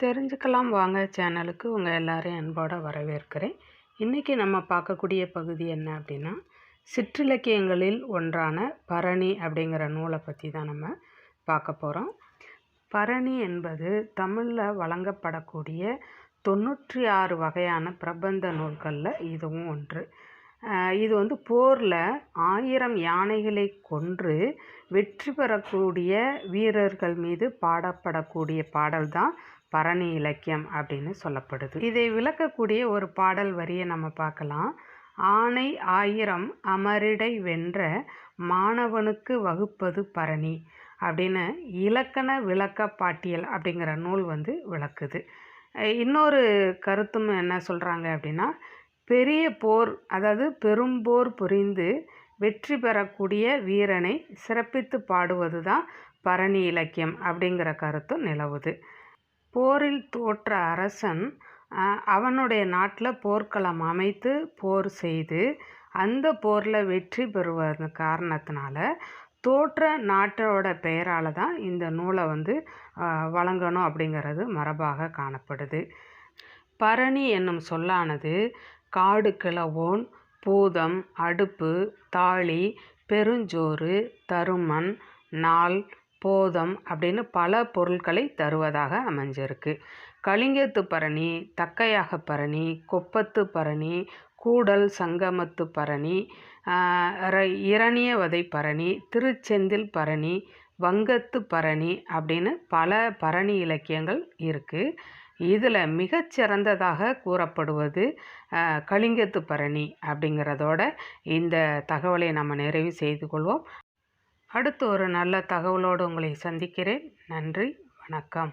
தெரிஞ்சுக்கலாம். வாங்க சேனலுக்கு உங்கள் எல்லாரையும் அன்போடு வரவேற்கிறேன். இன்றைக்கி நம்ம பார்க்கக்கூடிய பகுதி என்ன அப்படின்னா சிற்றிலக்கியங்களில் ஒன்றான பரணி அப்படிங்கிற நூலை பற்றி தான் நம்ம பார்க்க போகிறோம் பரணி என்பது தமிழில் வழங்கப்படக்கூடிய தொண்ணூற்றி ஆறு வகையான பிரபந்த நூல்களில் இதுவும் ஒன்று. இது வந்து போரில் ஆயிரம் யானைகளை கொன்று வெற்றி பெறக்கூடிய வீரர்கள் மீது பாடப்படக்கூடிய பாடல் தான் பரணி இலக்கியம் அப்படின்னு சொல்லப்படுது. இதை விளக்கக்கூடிய ஒரு பாடல் வரியை நம்ம பார்க்கலாம். ஆனை ஆயிரம் அமரிடை வென்ற மாணவனுக்கு வகுப்பது பரணி அப்படின்னு இலக்கண விளக்க பாட்டியல் அப்படிங்கிற நூல் வந்து விளக்குது. இன்னொரு கருத்தும் என்ன சொல்கிறாங்க அப்படின்னா பெரிய போர் அதாவது பெரும்போர் புரிந்து வெற்றி பெறக்கூடிய வீரனை சிறப்பித்து பாடுவது தான் பரணி இலக்கியம் அப்படிங்கிற கருத்தும் நிலவுது. போரில் தோற்ற அரசன் அவனுடைய நாட்டில் போர்க்களம் அமைத்து போர் செய்து அந்த போரில் வெற்றி பெறுவது காரணத்தினால தோற்ற நாட்டோட பெயரால் தான் இந்த நூலை வந்து வழங்கணும் அப்படிங்கிறது மரபாக காணப்படுது. பரணி என்னும் சொல்லானது காடு கிளவோன் பூதம் அடுப்பு தாளி பெருஞ்சோறு தருமன் நாள் போதம் அப்படின்னு பல பொருட்களை தருவதாக அமைஞ்சிருக்கு. கலிங்கத்து பரணி தக்கையாக பரணி கொப்பத்து பரணி கூடல் சங்கமத்து பரணி இரணியவதை பரணி திருச்செந்தில் பரணி வங்கத்து பரணி அப்படின்னு பல பரணி இலக்கியங்கள் இருக்குது இதில் மிகச்சிறந்ததாக கூறப்படுவது கலிங்கத்து பரணி அப்படிங்கிறதோட இந்த தகவலை நம்ம நிறைவு செய்து கொள்வோம். அடுத்து ஒரு நல்ல தகவலோடு உங்களை சந்திக்கிறேன். நன்றி வணக்கம்.